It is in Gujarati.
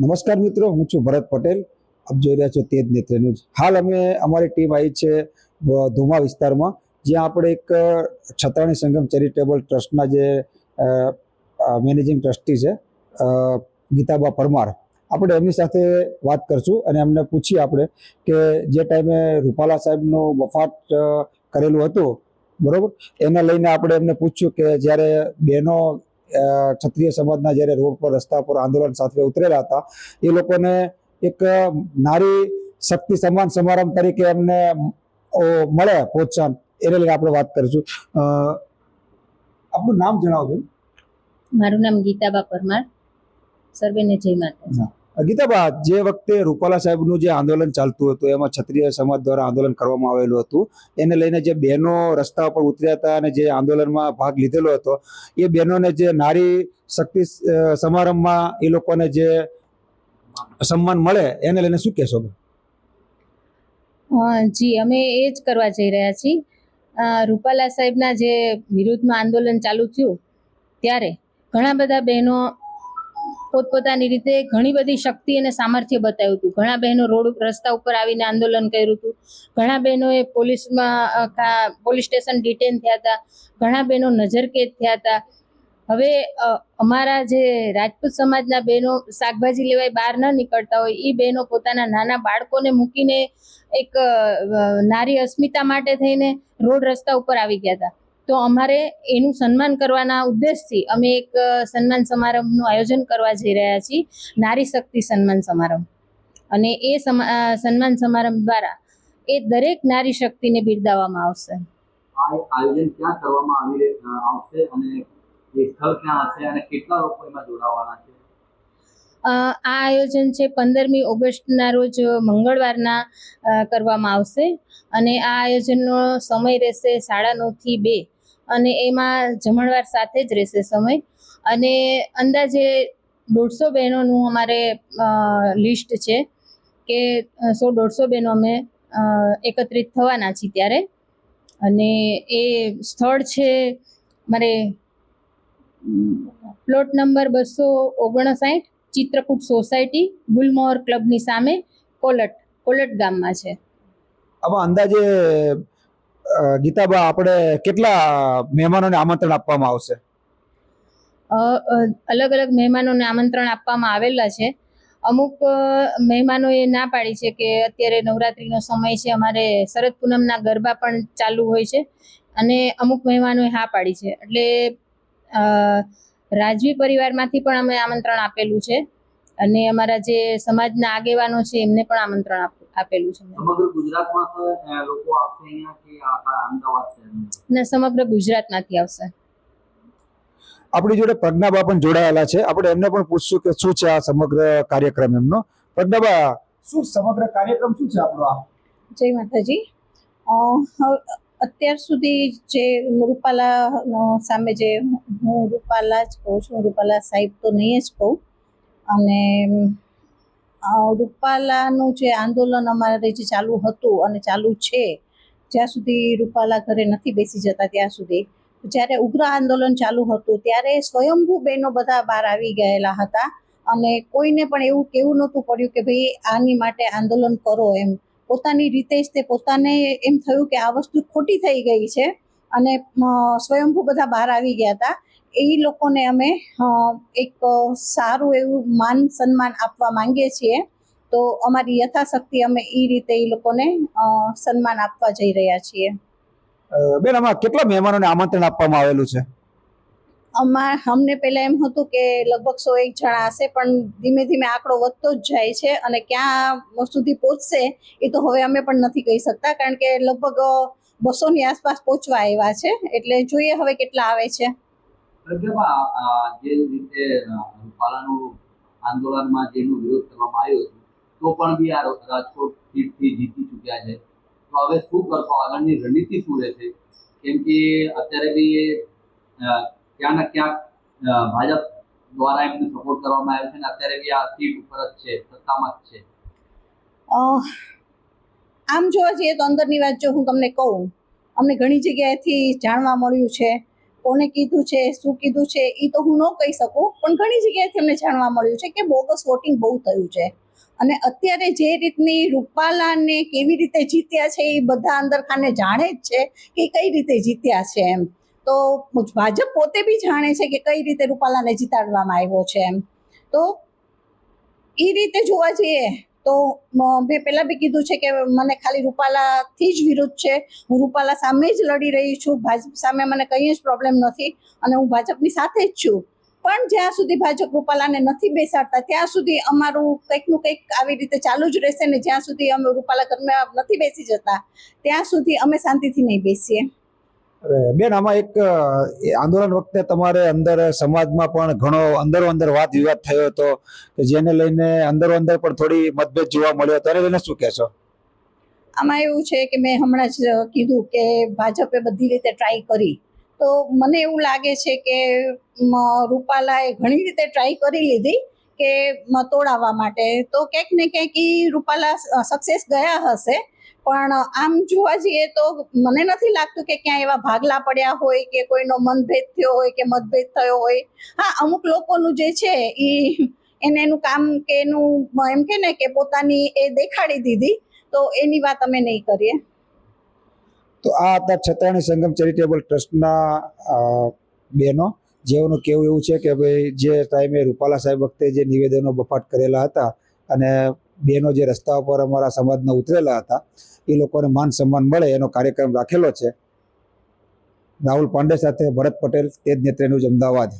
નમસ્કાર મિત્રો હું છું ભરત પટેલ. આપ જોઈ રહ્યા છો તેજ નેત્ર ન્યૂઝ. હાલ અમે અમારી ટીમ આવી છે ધુમા વિસ્તારમાં જ્યાં આપણે એક છતાણી સંગમ ચેરિટેબલ ટ્રસ્ટના જે મેનેજિંગ ટ્રસ્ટી છે ગીતાબા પરમાર. આપણે એમની સાથે વાત કરશું અને એમને પૂછીએ આપણે કે જે ટાઈમે રૂપાલા સાહેબનું વફાટ કરેલું હતું બરોબર? એને લઈને આપણે એમને પૂછ્યું કે જ્યારે બહેનો અ, ક્ષત્રિય સમાજના જ્યારે રોડ પર રસ્તા પર આંદોલન સાથે ઉતરેલા હતા એ લોકોને એક નારી શક્તિ સન્માન સમારંભ તરીકે એમને મળે પ્રોત્સાહન. એને લઈને આપણે વાત કરીશું. આપણું નામ જણાવજો મારું નામ ગીતાબા પરમાર. સર્વેને જય માતા ગીતાબા જે વખતે રૂપાલા સાહેબનું જે આંદોલન ચાલતું હતું, એમાં ક્ષત્રિય સમાજ દ્વારા આંદોલન કરવામાં આવેલું હતું, એને લઈને જે બહેનો રસ્તા પર ઉતર્યા હતા અને જે આંદોલનમાં ભાગ લીધેલો હતો, એ બહેનોને જે નારી શક્તિ સમારંભમાં એ લોકોને જે સન્માન મળે, એને લઈને શું કહેશો જી, અમે એ જ કરવા જઈ રહ્યા છીએ. રૂપાલા સાહેબના જે વિરુદ્ધમાં આંદોલન ચાલુ થયું, ત્યારે ઘણા બધા બહેનો પોતપોતાની રીતે ઘણી બધી શક્તિ અને સામર્થ્ય બતાવ્યું હતું. ઘણા બહેનો રોડ રસ્તા ઉપર આવીને આંદોલન કર્યું હતું. ઘણા બહેનોએ પોલીસમાં પોલીસ સ્ટેશન ડિટેન થયા હતા. ઘણા બહેનો નજરકેદ થયા હતા. હવે અમારા જે રાજપૂત સમાજના બહેનો શાકભાજી લેવાય બહાર ન નીકળતા હોય એ બહેનો પોતાના નાના બાળકોને મૂકીને એક નારી અસ્મિતા માટે થઈને રોડ રસ્તા ઉપર આવી ગયા હતા. તો અમારે એનું સન્માન કરવાના ઉદ્દેશથી અમે એક સન્માન સમારંભનું આયોજન કરવા જઈ રહ્યા છીએ. નારી શક્તિ સન્માન સમારંભ. અને એ સન્માન સમારંભ દ્વારા એ દરેક નારી શક્તિને બિરદાવવામાં આવશે. આયોજન ક્યાં કરવામાં આવી આવશે અને એ સ્થળ ક્યાં હશે અને કેટલા લોકો એમાં જોડાવાના છે? આ આયોજન છે પંદરમી ઓગસ્ટના રોજ મંગળવારના કરવામાં આવશે. અને આ આયોજનનો સમય રહેશે સાડા નવથી બે. અને એમાં જમણવાર સાથે જ રહેશે સમય. અને અંદાજે દોઢસો બહેનોનું અમારે લિસ્ટ છે કે સો દોઢસો બહેનો અમે એકત્રિત થવાના છીએ ત્યારે. અને એ સ્થળ છે મારે, પ્લોટ નંબર બસો ઓગણસાઠ ચિત્રકૂટ સોસાયટી, ગુલમોહર ક્લબની સામે કોલટ કોલટ ગામમાં છે. અંદાજે ગીતાબા, આપણે કેટલા મહેમાનોને આમંત્રણ આપવામાં આવશે? અલગ અલગ મહેમાનોને આમંત્રણ આપવામાં આવેલા છે. અમુક મહેમાનોએ ના પાડી છે કે અત્યારે નવરાત્રિનો સમય છે, અમારે શરદ પૂનમના ગરબા પણ ચાલુ હોય છે અને અમુક મહેમાનોએ હા પાડી છે. એટલે રાજવી પરિવારમાંથી પણ અમે આમંત્રણ આપેલું છે અને અમારા જે સમાજના આગેવાનો છે એમને પણ આમંત્રણ આપ- આપેલું છે. સમગ્ર ગુજરાતમાં તો, લોકો આવશે અહીંયા કે અમદાવાદ ને સમગ્ર ગુજરાતમાંથી આવશે. આપણી જોડે પ્રજ્ઞાબા પણ જોડાયેલા છે. આપણે એમને પણ પૂછશું કે શું છે આ સમગ્ર કાર્યક્રમ એમનો. પ્રજ્ઞાબા શું સમગ્ર કાર્યક્રમ શું છે આપણો આ? જય માતાજી. અત્યાર સુધી જે રૂપાલા નો સામે જે હું રૂપાલા જ કહું છું રૂપાલા સાહેબ તો નહીં જ કહું. અને રૂપાલાનું જે આંદોલન અમારે જે ચાલુ હતું અને ચાલુ છે, જ્યાં સુધી રૂપાલા ઘરે નથી બેસી જતા ત્યાં સુધી, જ્યારે ઉગ્ર આંદોલન ચાલુ હતું, ત્યારે સ્વયંભૂ બહેનો બધા બહાર આવી ગયેલા હતા અને કોઈને પણ એવું કેવું નહોતું પડ્યું કે ભાઈ, આની માટે આંદોલન કરો એમ. પોતાની રીતે જ તે પોતાને એમ થયું કે આ વસ્તુ ખોટી થઈ ગઈ છે અને સ્વયંભૂ બધા બહાર આવી ગયા હતા. એ લોકોને અમે એક સારું એવું માન સન્માન આપવા માંગીએ છીએ. તો અમારી યથાશક્તિ અમે એ રીતે એ લોકોને સન્માન આપવા જઈ રહ્યા છીએ. બેન આમાં કેટલા મહેમાનોને આમંત્રણ આપવામાં આવેલું છે? અમાર અમને પહેલા એમ હતું કે લગભગ સો એક જણા હશે પણ ધીમે ધીમે આંકડો વધતો જ જાય છે અને ક્યાં સુધી પહોંચશે એ તો હવે અમે પણ નથી કહી શકતા કારણ કે લગભગ બસોની આસપાસ પહોંચવા આવ્યા છે. એટલે જોઈએ હવે કેટલા આવે છે. જે રીતે રૂપાલાનું આંદોલનમાં જેનો વિરોધ કરવામાં આવ્યો તો પણ બી આ રાજકોટ સીટથી જીતી ચૂક્યા છે. તો હવે શું કરશો? આગળની રણનીતિ શું રહેશે? કેમ કે અત્યારે બી એ અ, ક્યાં ને ક્યાંક ભાજપ દ્વારા એમને સપોર્ટ કરવામાં આવ્યો છે અને અત્યારે બી આ સીટ ઉપર જ છે સત્તામાં જ છે. આમ જોવા જઈએ તો અંદરની વાત જો હું તમને કહું અમને ઘણી જગ્યાએથી જાણવા મળ્યું છે કોને કીધું છે, શું કીધું છે એ તો હું ન કહી શકું, પણ ઘણી જગ્યાએથી અમને જાણવા મળ્યું છે કે બોગસ વોટિંગ બહુ થયું છે. અને અત્યારે જે રીતની રૂપાલાને કેવી રીતે જીત્યા છે એ બધા અંદરખાને જાણે જ છે કે કઈ રીતે જીત્યા છે એમ. તો ભાજપ પોતે બી જાણે છે કે કઈ રીતે રૂપાલાને જીતાડવામાં આવ્યો છે એમ. તો એ રીતે જોવા જઈએ તો મેં પહેલાં બી કીધું છે કે મને ખાલી રૂપાલાથી જ વિરુદ્ધ છે. હું રૂપાલા સામે જ લડી રહી છું. ભાજપ સામે મને કંઈ જ પ્રોબ્લેમ નથી અને હું ભાજપની સાથે જ છું. પણ જ્યાં સુધી ભાજપ રૂપાલાને નથી બેસાડતા, ત્યાં સુધી અમારું કંઈકનું કંઈક આવી રીતે ચાલુ જ રહેશે ને જ્યાં સુધી અમે રૂપાલા ઘરમાં નથી બેસી જતા, ત્યાં સુધી અમે શાંતિથી નહીં બેસીએ. બેન, આમાં એક આંદોલન વખતે તમારે અંદર સમાજમાં પણ ઘણો અંદરો અંદર વાદ વિવાદ થયો હતો કે જેને લઈને અંદરો અંદર પણ થોડી મતભેદ જોવા મળ્યો ત્યારે લઈને શું કહેશો? આમાં એવું છે કે મેં હમણાં જ કીધું કે ભાજપે બધી રીતે ટ્રાય કરી. તો મને એવું લાગે છે કે રૂપાલાએ ઘણી રીતે ટ્રાય કરી લીધી કે તોડાવવા માટે. તો ક્યાંક ને ક્યાંક રૂપાલા સક્સેસ ગયા હશે. પણ આમ જોવા જઈએ તો મને નથી લાગતું કે ક્યાંય એવા ભાગલા પડ્યા હોય કે કોઈનો મનભેદ થયો હોય કે મતભેદ થયો હોય. હા, અમુક લોકોનું જે છે એ એને એનું કામ કે એનું એમ કે ને કે પોતાની એ દેખાડી દીધી, તો એની વાત અમે નહીં કરીએ. તો આ હતા છત્રાણી સંગમ ચેરિટેબલ ટ્રસ્ટના બહેનો, જેઓનું કહેવું એવું છે કે ભાઈ જે ટાઈમે રૂપાલા સાહેબ વખતે જે નિવેદનો બફાટ કરેલા હતા અને બહેનો જે રસ્તા ઉપર અમારા સમાજના ઉતરેલા હતા, એ લોકોને માન સન્માન મળે એનો કાર્યક્રમ રાખેલો છે. રાહુલ પાંડે સાથે ભરત પટેલ, તેજ નેત્રીનું ન્યૂઝ અમદાવાદ.